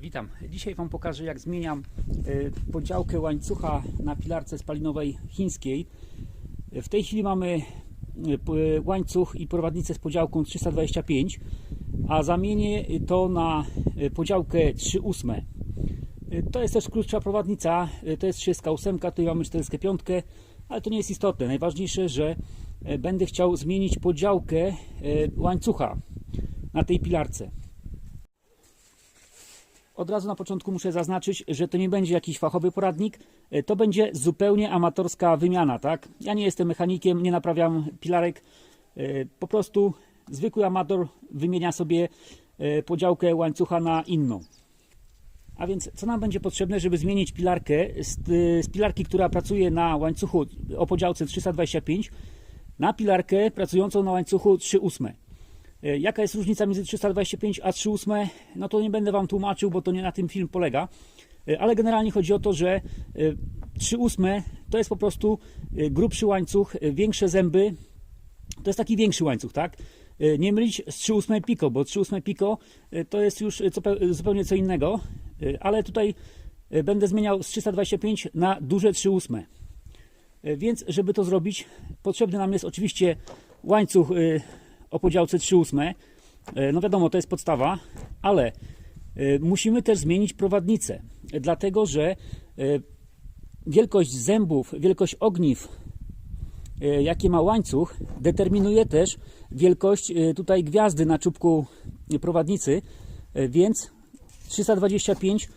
Witam. Dzisiaj Wam pokażę jak zmieniam e, podziałkę łańcucha na pilarce spalinowej chińskiej. W tej chwili mamy p- łańcuch i prowadnicę z podziałką 325, a zamienię to na e, podziałkę 3 ósme. E, To jest też krótsza prowadnica, to jest 38, tutaj mamy 45, ale to nie jest istotne. Najważniejsze, że będę chciał zmienić podziałkę łańcucha na tej pilarce. Od razu na początku muszę zaznaczyć, że to nie będzie jakiś fachowy poradnik, e, to będzie zupełnie amatorska wymiana, tak? Ja nie jestem mechanikiem, nie naprawiam pilarek, e, po prostu zwykły amator wymienia sobie e, podziałkę łańcucha na inną. A więc co nam będzie potrzebne, żeby zmienić pilarkę z, z pilarki, która pracuje na łańcuchu o podziałce 325 na pilarkę pracującą na łańcuchu 3 ósme. E, Jaka jest różnica między 325 a 38? No to nie będę Wam tłumaczył, bo to nie na tym film polega. E, Ale generalnie chodzi o to, że e, 38 to jest po prostu e, grubszy łańcuch, e, większe zęby. To jest taki większy łańcuch, tak? E, Nie mylić z 38 Pico, bo 38 Pico e, to jest już e, zupełnie co innego. E, Ale tutaj e, będę zmieniał z 325 na duże 38. E, Więc, żeby to zrobić, potrzebny nam jest oczywiście łańcuch o podziałce 3 ósme. E, No wiadomo, to jest podstawa, ale y, musimy też zmienić prowadnicę, e, dlatego że y, wielkość zębów, wielkość ogniw, jakie ma łańcuch, determinuje też wielkość tutaj gwiazdy na czubku prowadnicy, E, więc 325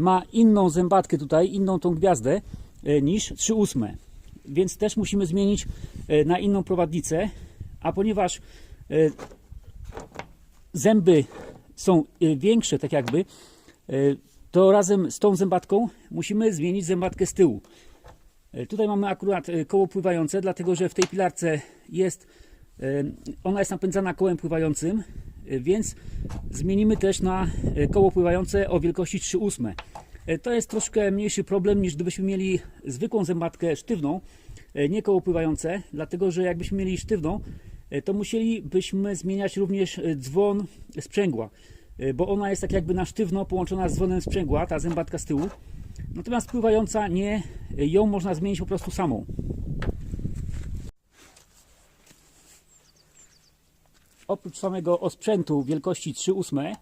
ma inną zębatkę tutaj, inną tą gwiazdę e, niż 3 ósme. Więc też musimy zmienić e, na inną prowadnicę, a ponieważ e, zęby są e, większe, tak jakby, e, to razem z tą zębatką musimy zmienić zębatkę z tyłu. E, Tutaj mamy akurat e, koło pływające, dlatego że w tej pilarce jest, e, ona jest napędzana kołem pływającym, e, więc zmienimy też na e, koło pływające o wielkości 3 ósme. E, To jest troszkę mniejszy problem niż gdybyśmy mieli zwykłą zębatkę sztywną, e, nie koło pływające, dlatego że jakbyśmy mieli sztywną, e, to musielibyśmy zmieniać również e, dzwon sprzęgła, e, bo ona jest tak jakby na sztywno połączona z dzwonem sprzęgła, ta zębatka z tyłu. Natomiast pływająca nie, e, ją można zmienić po prostu samą. Oprócz samego osprzętu wielkości 3 ósme,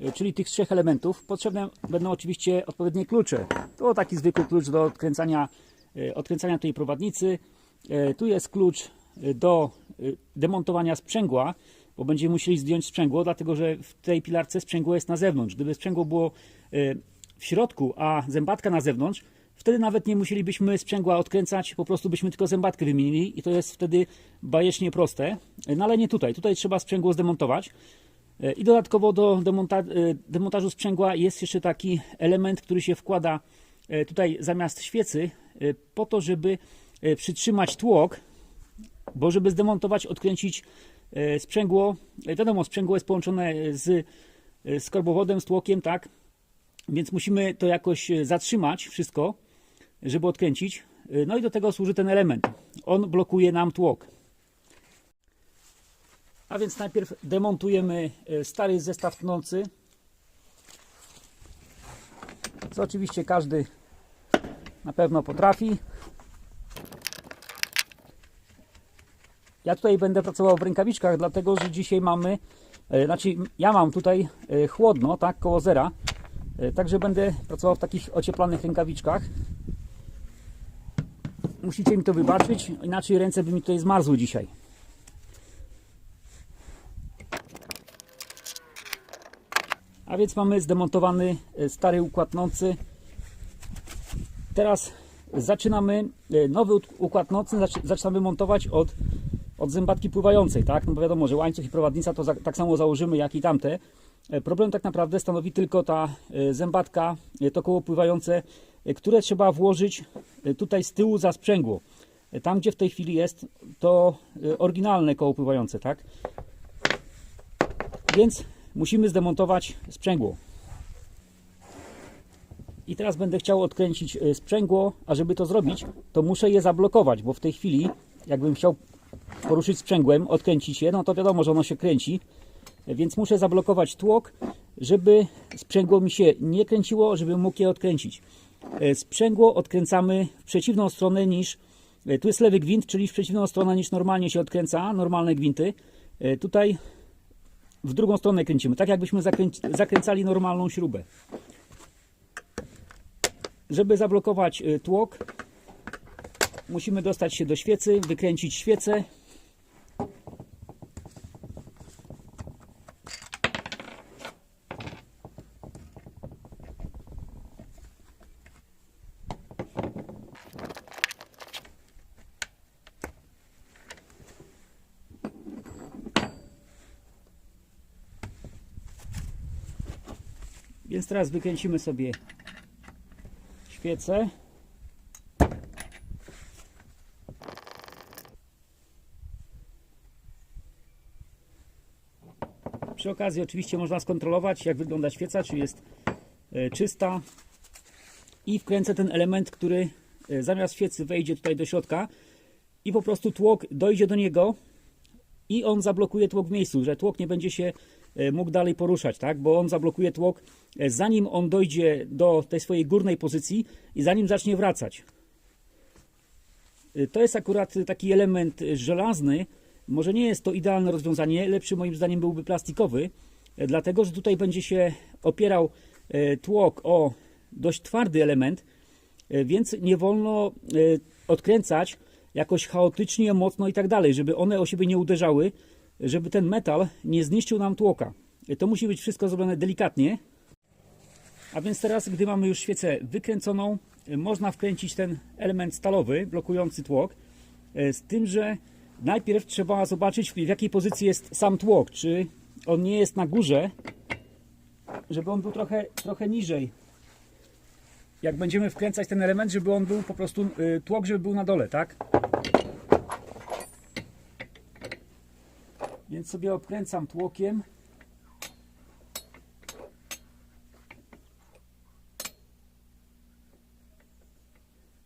e, czyli tych trzech elementów, potrzebne będą oczywiście odpowiednie klucze. To taki zwykły klucz do odkręcania, e, odkręcania tej prowadnicy. E, Tu jest klucz e, do e, demontowania sprzęgła, bo będziemy musieli zdjąć sprzęgło, dlatego że w tej pilarce sprzęgło jest na zewnątrz. Gdyby sprzęgło było e, w środku, a zębatka na zewnątrz, wtedy nawet nie musielibyśmy sprzęgła odkręcać, po prostu byśmy tylko zębatkę wymienili i to jest wtedy bajecznie proste. No ale nie tutaj. Tutaj trzeba sprzęgło zdemontować. I dodatkowo do demonta- demontażu sprzęgła jest jeszcze taki element, który się wkłada tutaj zamiast świecy, po to, żeby przytrzymać tłok, bo żeby zdemontować, odkręcić e, sprzęgło, e, wiadomo, sprzęgło jest połączone z, e, z korbowodem, z tłokiem, tak? Więc musimy to jakoś zatrzymać wszystko, żeby odkręcić. No i do tego służy ten element. On blokuje nam tłok. A więc najpierw demontujemy stary zestaw tnący. Co oczywiście każdy na pewno potrafi. Ja tutaj będę pracował w rękawiczkach, dlatego że dzisiaj mamy, e, znaczy ja mam tutaj e, chłodno, tak, koło zera. E, Także będę pracował w takich ocieplanych rękawiczkach. Musicie mi to wybaczyć, inaczej ręce by mi tutaj zmarzły dzisiaj. A więc mamy zdemontowany stary układ nący. Teraz zaczynamy nowy układ zaczy- zaczynamy montować od, od zębatki pływającej, tak? No bo wiadomo, że łańcuch i prowadnica to za, tak samo założymy jak i tamte. E, Problem tak naprawdę stanowi tylko ta e, zębatka, e, to koło pływające, które trzeba włożyć tutaj z tyłu za sprzęgło. Tam, gdzie w tej chwili jest to oryginalne koło pływające, tak? Więc musimy zdemontować sprzęgło. I teraz będę chciał odkręcić sprzęgło, a żeby to zrobić, to muszę je zablokować, bo w tej chwili, jakbym chciał poruszyć sprzęgłem, odkręcić je, no to wiadomo, że ono się kręci, więc muszę zablokować tłok żeby sprzęgło mi się nie kręciło, żeby mógł je odkręcić. E, Sprzęgło odkręcamy w przeciwną stronę niż, e, tu jest lewy gwint, czyli w przeciwną stronę niż normalnie się odkręca, normalne gwinty. E, Tutaj w drugą stronę kręcimy, tak jakbyśmy zakręcali normalną śrubę. Żeby zablokować tłok, musimy dostać się do świecy, wykręcić świecę. Więc teraz wykręcimy sobie świecę. Przy okazji oczywiście można skontrolować jak wygląda świeca, czy jest e, czysta i wkręcę ten element, który e, zamiast świecy wejdzie tutaj do środka i po prostu tłok dojdzie do niego i on zablokuje tłok w miejscu, że tłok nie będzie się e, mógł dalej poruszać, tak? Bo on zablokuje tłok zanim on dojdzie do tej swojej górnej pozycji i zanim zacznie wracać. To jest akurat taki element żelazny. Może nie jest to idealne rozwiązanie. Lepszy moim zdaniem byłby plastikowy, e, dlatego że tutaj będzie się opierał e, tłok o dość twardy element, e, więc nie wolno odkręcać jakoś chaotycznie, mocno i tak dalej, żeby one o siebie nie uderzały, żeby ten metal nie zniszczył nam tłoka. To musi być wszystko zrobione delikatnie. A więc teraz, gdy mamy już świecę wykręconą, można wkręcić ten element stalowy, blokujący tłok, z tym, że najpierw trzeba zobaczyć, w jakiej pozycji jest sam tłok, czy on nie jest na górze, żeby on był trochę, trochę niżej. Jak będziemy wkręcać ten element, żeby on był po prostu, y, tłok, żeby był na dole, tak? Więc sobie obkręcam tłokiem.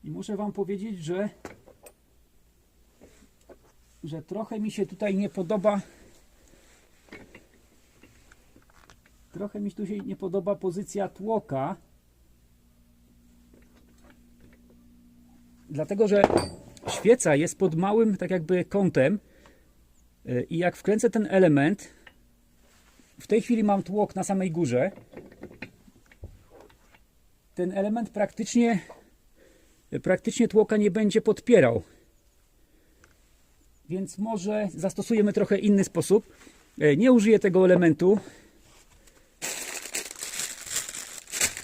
I muszę Wam powiedzieć, że że trochę mi się tutaj nie podoba. Trochę mi tu się nie podoba pozycja tłoka. Dlatego, że świeca jest pod małym tak jakby kątem. Y, i jak wkręcę ten element w tej chwili mam tłok na samej górze. Ten element praktycznie praktycznie tłoka nie będzie podpierał więc może zastosujemy trochę inny sposób. E, Nie użyję tego elementu.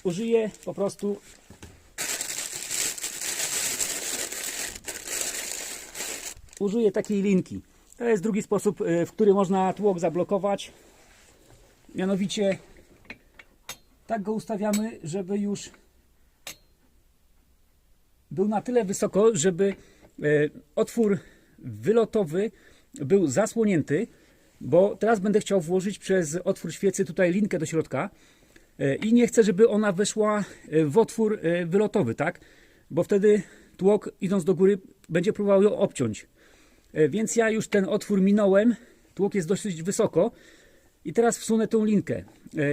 Użyję po prostu użyję takiej linki. To jest drugi sposób, e, w który można tłok zablokować. Mianowicie tak go ustawiamy, żeby już był na tyle wysoko, żeby e, otwór wylotowy był zasłonięty, bo teraz będę chciał włożyć przez otwór świecy tutaj linkę do środka e, i nie chcę, żeby ona weszła e, w otwór e, wylotowy, tak? Bo wtedy tłok idąc do góry będzie próbował ją obciąć. Więc ja już ten otwór minąłem, tłok jest dosyć wysoko i teraz wsunę tą linkę.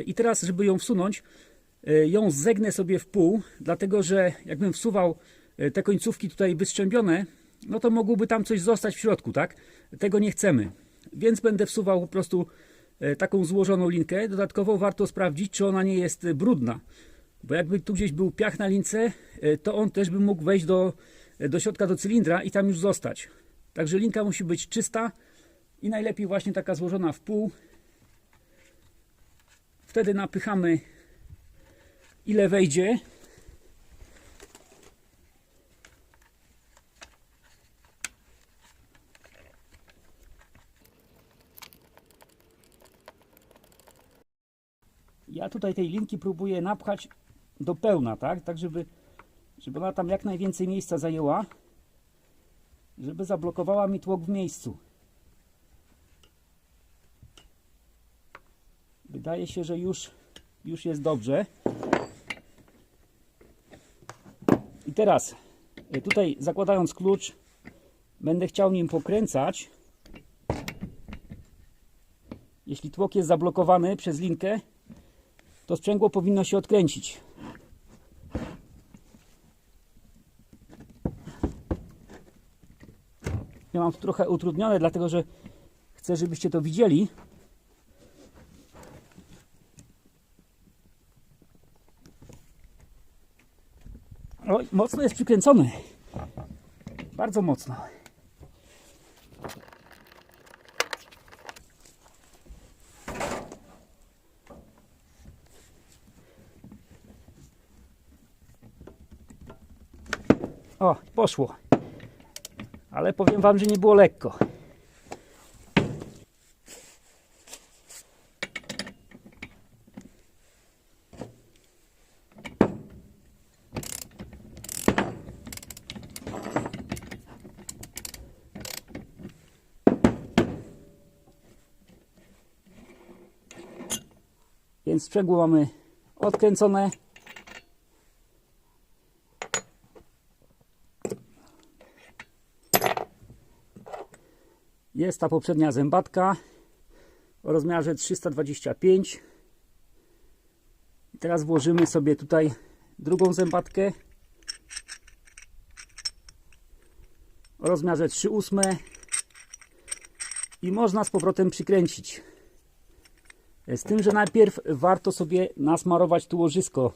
I teraz, żeby ją wsunąć, ją zegnę sobie w pół, dlatego że jakbym wsuwał te końcówki tutaj wystrzębione, no to mogłoby tam coś zostać w środku, tak? Tego nie chcemy. Więc będę wsuwał po prostu e, taką złożoną linkę. Dodatkowo warto sprawdzić, czy ona nie jest e, brudna. Bo jakby tu gdzieś był piach na lince, e, to on też by mógł wejść do, do środka do cylindra i tam już zostać. Także linka musi być czysta i najlepiej właśnie taka złożona w pół. Wtedy napychamy ile wejdzie. Ja tutaj tej linki próbuję napchać do pełna, tak? Tak, żeby, żeby ona tam jak najwięcej miejsca zajęła, żeby zablokowała mi tłok w miejscu. Wydaje się, że już, już jest dobrze. I teraz y, tutaj zakładając klucz, będę chciał nim pokręcać. Jeśli tłok jest zablokowany przez linkę, to sprzęgło powinno się odkręcić. Ja mam trochę utrudnione, dlatego że chcę, żebyście to widzieli. Oj, mocno jest przykręcony. Bardzo mocno. O, poszło. Ale powiem Wam, że nie było lekko. Więc sprzęgło mamy odkręcone. Jest ta poprzednia zębatka o rozmiarze 325. I teraz włożymy sobie tutaj drugą zębatkę o rozmiarze 3,8 i można z powrotem przykręcić. Z tym, że najpierw warto sobie nasmarować tu łożysko.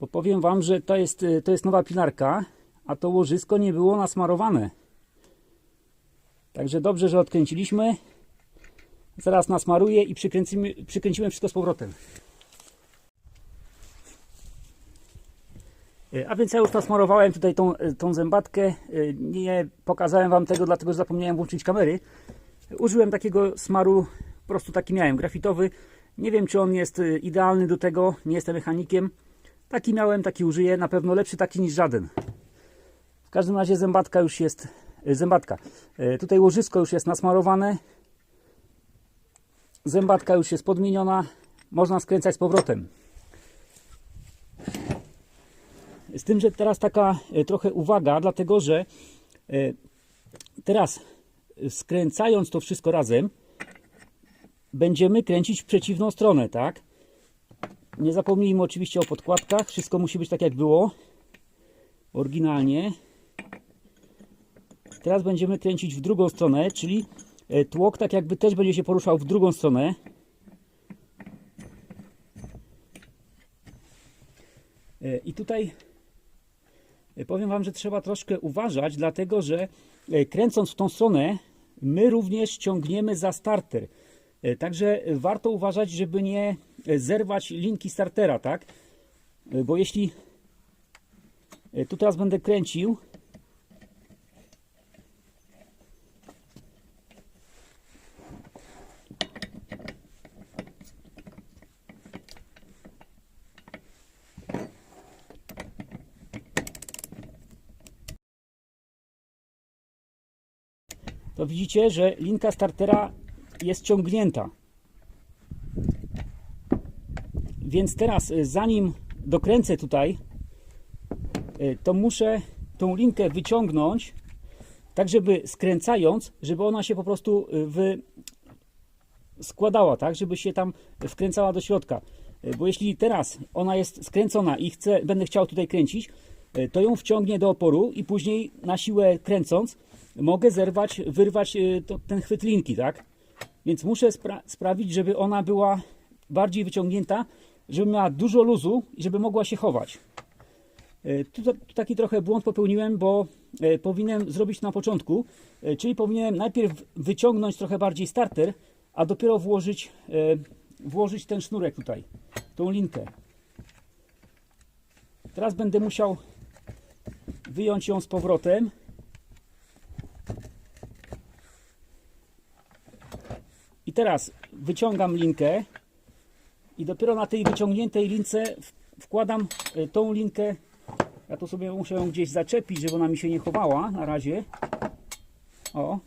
Bo powiem Wam, że to jest, to jest nowa pilarka, a to łożysko nie było nasmarowane. Także dobrze, że odkręciliśmy. Zaraz nasmaruję i przykręcimy, przykręcimy wszystko z powrotem. E, A więc ja już nasmarowałem tutaj tą, tą zębatkę. E, Nie pokazałem Wam tego, dlatego że zapomniałem włączyć kamery. Użyłem takiego smaru, po prostu taki miałem, grafitowy. Nie wiem, czy on jest e, idealny do tego, nie jestem mechanikiem. Taki miałem, taki użyję, na pewno lepszy taki niż żaden. W każdym razie zębatka już jest, e, zębatka. E, Tutaj łożysko już jest nasmarowane. Zębatka już jest podmieniona. Można skręcać z powrotem. Z tym, że teraz taka e, trochę uwaga, dlatego że e, teraz e, skręcając to wszystko razem, będziemy kręcić w przeciwną stronę, tak? Nie zapomnijmy oczywiście o podkładkach. Wszystko musi być tak jak było. Oryginalnie. Teraz będziemy kręcić w drugą stronę, czyli e, tłok tak jakby też będzie się poruszał w drugą stronę. E, I tutaj e, powiem Wam, że trzeba troszkę uważać, dlatego że kręcąc w tą stronę, my również ciągniemy za starter. Także warto uważać, żeby nie zerwać linki startera, tak? Bo jeśli tu teraz będę kręcił, to widzicie, że linka startera jest ciągnięta. Więc teraz, y, zanim dokręcę tutaj, y, to muszę tą linkę wyciągnąć, tak żeby skręcając, żeby ona się po prostu wy... składała, tak, żeby się tam wkręcała do środka. Y, Bo jeśli teraz ona jest skręcona i chcę, będę chciał tutaj kręcić, to ją wciągnie do oporu i później na siłę kręcąc mogę zerwać, wyrwać y, to, ten chwyt linki, tak? Więc muszę spra- sprawić, żeby ona była bardziej wyciągnięta, żeby miała dużo luzu i żeby mogła się chować. E, Tu, tu taki trochę błąd popełniłem, bo e, powinienem zrobić na początku, czyli powinienem najpierw wyciągnąć trochę bardziej starter, a dopiero włożyć, włożyć ten sznurek tutaj, tą linkę. Teraz będę musiał wyjąć ją z powrotem. Teraz wyciągam linkę i dopiero na tej wyciągniętej lince wkładam e, tą linkę. Ja to sobie muszę ją gdzieś zaczepić, żeby ona mi się nie chowała na razie. O.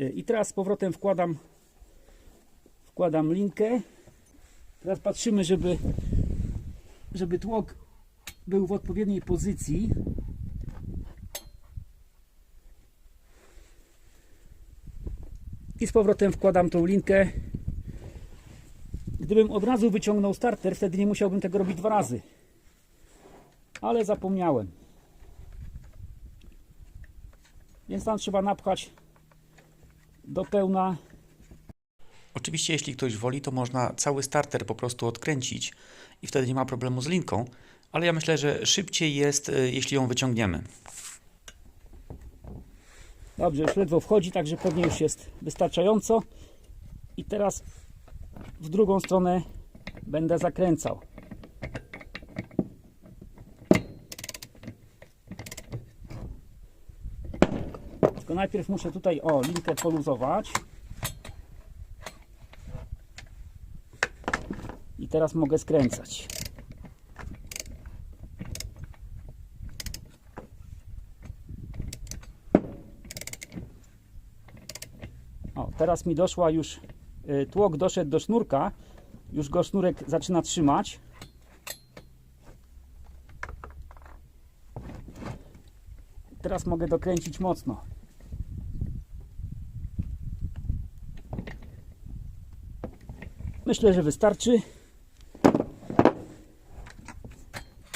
E, I teraz z powrotem wkładam wkładam linkę. Teraz patrzymy, żeby żeby tłok był w odpowiedniej pozycji. I z powrotem wkładam tą linkę Gdybym od razu wyciągnął starter, wtedy nie musiałbym tego robić dwa razy. Ale zapomniałem. Więc tam trzeba napchać do pełna. Oczywiście, jeśli ktoś woli, to można cały starter po prostu odkręcić i wtedy nie ma problemu z linką, ale ja myślę, że szybciej jest, y, jeśli ją wyciągniemy. Dobrze, już ledwo wchodzi, także pewnie już jest wystarczająco. I teraz w drugą stronę będę zakręcał. Tylko najpierw muszę tutaj o linkę poluzować. I teraz mogę skręcać. Teraz mi doszła już, y, tłok doszedł do sznurka, już go sznurek zaczyna trzymać. Teraz mogę dokręcić mocno. Myślę, że wystarczy.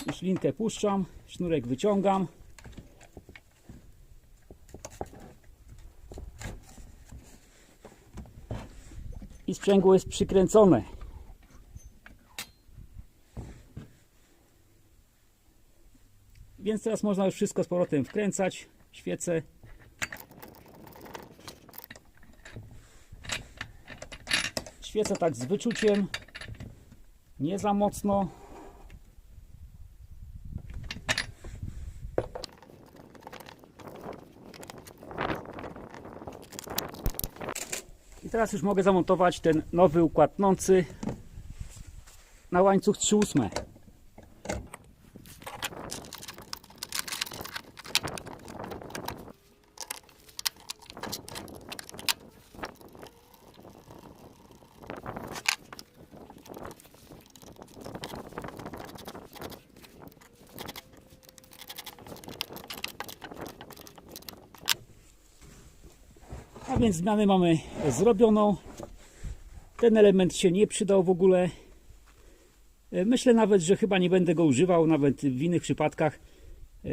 Już linkę puszczam, sznurek wyciągam. Sprzęgło jest przykręcone. Więc teraz można już wszystko z powrotem wkręcać. Świecę. Świecę tak z wyczuciem. Nie za mocno. I teraz już mogę zamontować ten nowy układ tnący na łańcuch 3,8. A więc zmianę mamy zrobioną. Ten element się nie przydał w ogóle. E, Myślę nawet, że chyba nie będę go używał, nawet w innych przypadkach. E,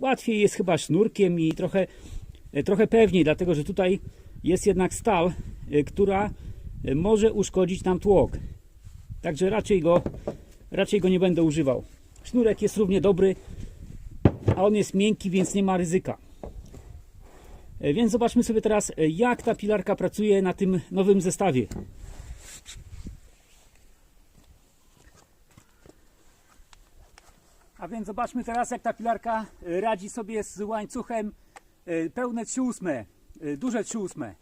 Łatwiej jest chyba sznurkiem i trochę, e, trochę pewniej, dlatego że tutaj jest jednak stal, która może uszkodzić nam tłok. Także raczej go, raczej go nie będę używał. Sznurek jest równie dobry, a on jest miękki, więc nie ma ryzyka. E, Więc zobaczmy sobie teraz, e, jak ta pilarka pracuje na tym nowym zestawie. A więc zobaczmy teraz, jak ta pilarka e, radzi sobie z łańcuchem pełne 3,8, e, duże 3,8.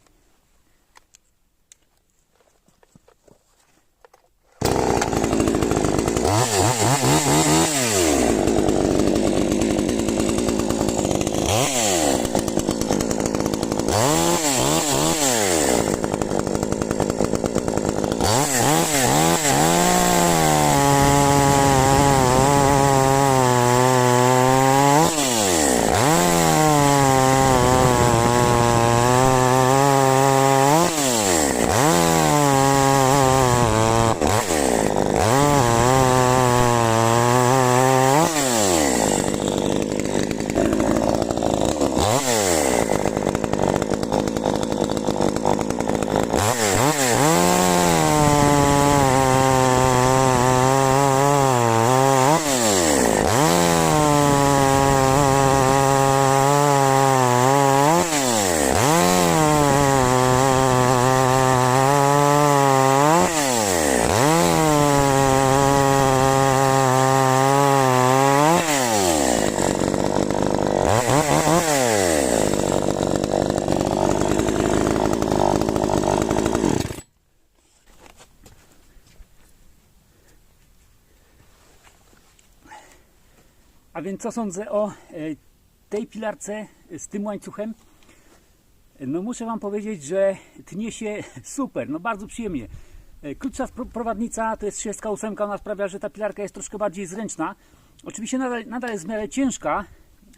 A więc co sądzę o e, tej pilarce z tym łańcuchem? No muszę Wam powiedzieć, że tnie się super, no bardzo przyjemnie. E, Krótsza prowadnica to jest 38, ona sprawia, że ta pilarka jest troszkę bardziej zręczna. Oczywiście nadal, nadal jest w miarę ciężka,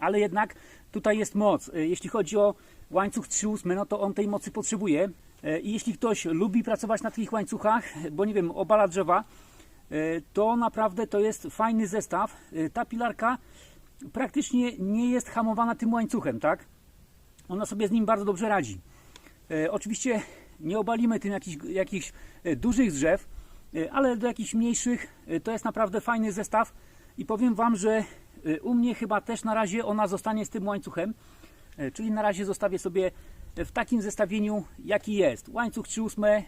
ale jednak tutaj jest moc. E, Jeśli chodzi o łańcuch 3,8, no to on tej mocy potrzebuje. I jeśli ktoś lubi pracować na takich łańcuchach, bo nie wiem, obala drzewa, to naprawdę to jest fajny zestaw. E, Ta pilarka praktycznie nie jest hamowana tym łańcuchem, tak? Ona sobie z nim bardzo dobrze radzi. E, oczywiście nie obalimy tym jakichś, jakichś e, dużych drzew, e, ale do jakichś mniejszych e, to jest naprawdę fajny zestaw i powiem Wam, że e, u mnie chyba też na razie ona zostanie z tym łańcuchem, E, czyli na razie zostawię sobie w takim zestawieniu jaki jest. Łańcuch 3,8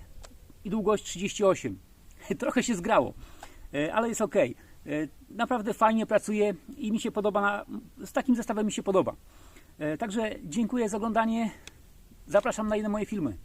i długość 38. Trochę się zgrało, e, ale jest ok. E, Naprawdę fajnie pracuje i mi się podoba, z takim zestawem mi się podoba. E, Także dziękuję za oglądanie. Zapraszam na inne moje filmy.